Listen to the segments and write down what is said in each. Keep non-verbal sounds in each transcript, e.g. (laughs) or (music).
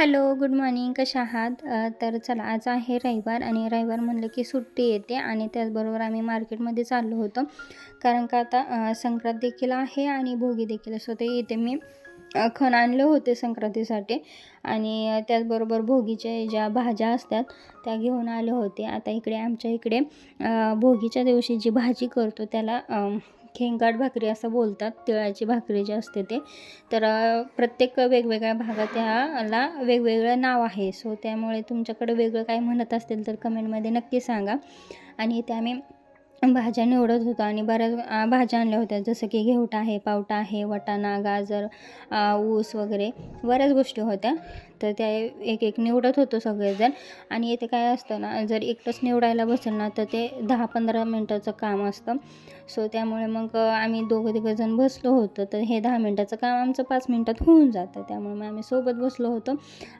Hello good morning. कशा आहात? तर चला आज आहे रविवार आणि रविवार म्हणलं की सुट्टी येते आणि त्याचबरोबर आम्ही मार्केटमध्ये चाललो होतो. कारण का आता संक्रांत देखील आहे आणि भोगी देखील सो ते इथे मी खण आणले होते संक्रांतीसाठी आणि त्याचबरोबर भोगीच्या ज्या भाज्या असतात त्या घेऊन आले होते. आता इकडे आमच्या इकडे भोगीच्या दिवशी जी भाजी करतो त्याला खेंगाट भाकरी असं बोलतात तिळाची भाकरी जी असते ते. तर प्रत्येक वेगवेगळ्या भागात त्याला वेगवेगळं नाव आहे. सो त्यामुळे तुमच्याकडे वेगळं काय म्हणत असतील तर कमेंटमध्ये नक्की सांगा. आणि इथे आम्ही भाज्या निवडत होतो आणि बऱ्याच भाज्या आणल्या होत्या. जसं की घेवटा आहे पावटा आहे वटाणा गाजर ऊस वगैरे बऱ्याच गोष्टी होत्या. तर त्या एक एक निवडत होतो सगळेजण. आणि येथे काय असतं ना जर एकटंच निवडायला बसेल ना तर ते दहा पंधरा मिनटाचं काम असतं. सो त्यामुळे मग आम्ही दोघं तिघं जण बसलो होतो. तर हे दहा मिनटाचं काम आमचं पाच मिनटात होऊन जातं. त्यामुळे मग आम्ही सोबत बसलो होतो.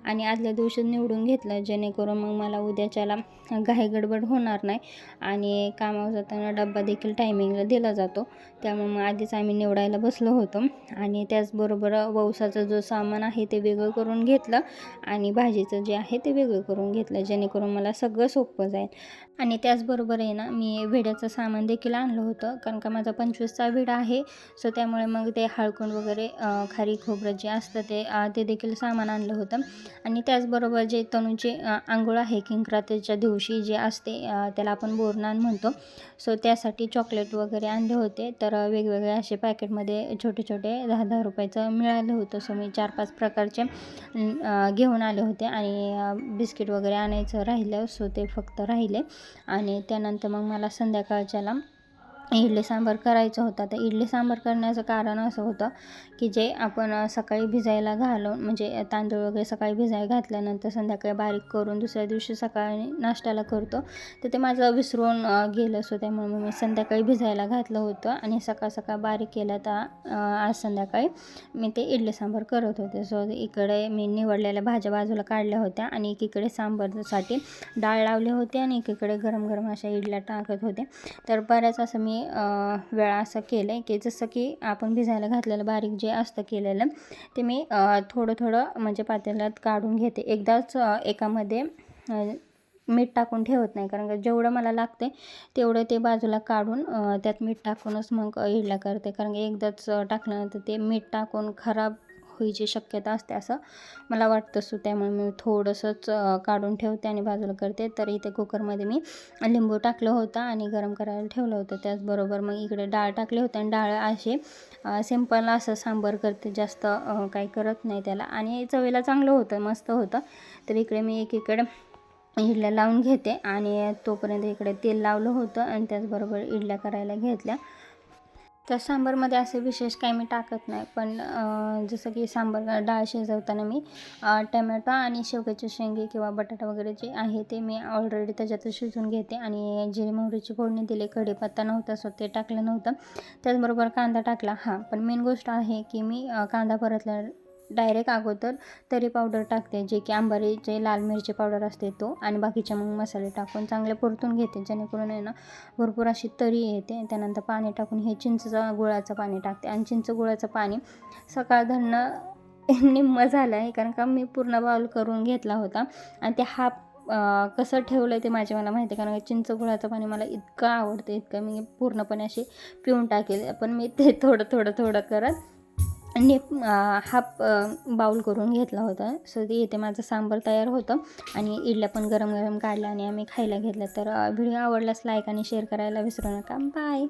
आणि आदल्या दिवशी निवडून घेतलं जेणेकरून मग मला उद्याच्याला घाई गडबड होणार नाही. आणि कामावर करताना डब्बा देखील टायमिंगला दिला जातो. त्यामुळे मग आधीच आम्ही निवडायला बसलो होतो. आणि त्याचबरोबर वौसाचं जो सामान आहे ते वेगळं करून घेतलं. आणि भाजीचं जे आहे ते वेगळं करून घेतलं जेणेकरून मला सगळं सोपं जाईल. आणि त्याचबरोबर आहे ना मी विड्याचं सामान देखील आणलं होतं. कारण का माझा पंचवीसचा विडा आहे सो त्यामुळे मग ते हळकुंड वगैरे खारी खोबरं जे असतं ते ते देखील सामान आणलं होतं. आणि त्याचबरोबर जे तणूचे आंघोळ आहे किंक्रातेच्या दिवशी जे असते त्याला आपण बोरनान म्हणतो. सो त्यासाठी चॉकलेट वगैरे आणले होते. तर वेगवेगळे असे पॅकेटमध्ये छोटे छोटे दहा दहा रुपयाचं मिळालं होतं. सो मी चार पाच प्रकारचे घेऊन आले होते आणि बिस्किट वगैरे आणायचं राहिलं. सो ते फक्त राहिले. आणि त्यानंतर मग मला संध्याकाळच्याला इडली सांबार करायचं होता. तर इडली सांबार करण्याचं कारण असं होतं की जे आपण सकाळी भिजायला घालून म्हणजे तांदूळ वगैरे सकाळी भिजायला घातल्यानंतर संध्याकाळी बारीक करून दुसऱ्या दिवशी सकाळी नाश्त्याला करतो. तर ते माझं विसरून गेलं सो त्यामुळे मग मी संध्याकाळी भिजायला घातलं होतं आणि सकाळ सकाळ बारीक केलं तर आज संध्याकाळी मी ते इडली सांबार करत होते. सो इकडे मी निवडलेल्या भाज्या बाजूला काढल्या होत्या आणि एकीकडे सांबारसाठी डाळ लावली होती आणि एकीकडे गरम गरम अशा इडल्या टाकत होते. तर बऱ्याच असं मी मी वेळा असं केलं आहे की जसं की आपण भिजायला घातलेलं बारीक जे असतं केलेलं ते मी थोडं थोडं म्हणजे पातेल्यात काढून घेते. एकदाच एकामध्ये मीठ टाकून ठेवत नाही. कारण का जेवढं मला लागते तेवढं ते बाजूला काढून त्यात मीठ टाकूनच मग इडला करते. कारण की एकदाच टाकल्यानंतर ते मीठ टाकून खराब होईची शक्यता असते असं मला वाटतं सो त्यामुळे मी थोडंसंच काढून ठेवते आणि बाजूला करते. तर इथे कुकरमध्ये मी लिंबू टाकलं होतं आणि गरम करायला ठेवलं होतं. त्याचबरोबर मग इकडे डाळ टाकली होती आणि डाळ असे सिंपल असं सांबार करते. जास्त काही करत नाही त्याला. आणि चवीला चांगलं होतं मस्त होतं. तर इकडे मी एकीकडे इडल्या लावून घेते आणि तोपर्यंत इकडे तेल लावलं होतं आणि त्याचबरोबर इडल्या करायला घेतल्या. त्या सांबारमध्ये असे विशेष काही मी टाकत नाही. पण जसं की सांबार डाळ शिजवताना मी टमॅटो आणि शेवग्याची शेंगे किंवा बटाटा वगैरे जे आहे ते मी ऑलरेडी त्याच्यातून शिजवून घेते. आणि जिरे मोहरीची फोडणी दिली कढीपत्ता नव्हता सो ते टाकलं नव्हतं. त्याचबरोबर कांदा टाकला. हां पण मेन गोष्ट आहे की मी कांदा परतल्या डायरेक्ट अगोदर तरी पावडर टाकते. जे की आंबारीचे लाल मिरची पावडर असते तो आणि बाकीचे मग मसाले टाकून चांगले परतून घेते. जेणेकरून आहे ना भरपूर अशी तरी येते. त्यानंतर पाणी टाकून हे चिंचचं गुळाचं पाणी टाकते. आणि चिंच गुळाचं पाणी सकाळ धरणं (laughs) निम्म झालं आहे कारण का मी पूर्ण बाउल करून घेतला होता. आणि ते हाफ कसं ठेवलं आहे ते माझे मला माहिती आहे. कारण का चिंच गुळाचं पाणी मला इतकं आवडतं. इतकं मी पूर्णपणे अशी पिऊन टाकेल. पण मी ते थोडं थोडं थोडं करत नेप हाफ बाउल करून घेतला होता. सो ते इथे माझं सांबार तयार होतं आणि इडल्या पण गरम गरम काढल्या आणि आम्ही खायला घेतल्या. तर व्हिडिओ आवडल्यास लाईक आणि शेअर करायला विसरू नका. बाय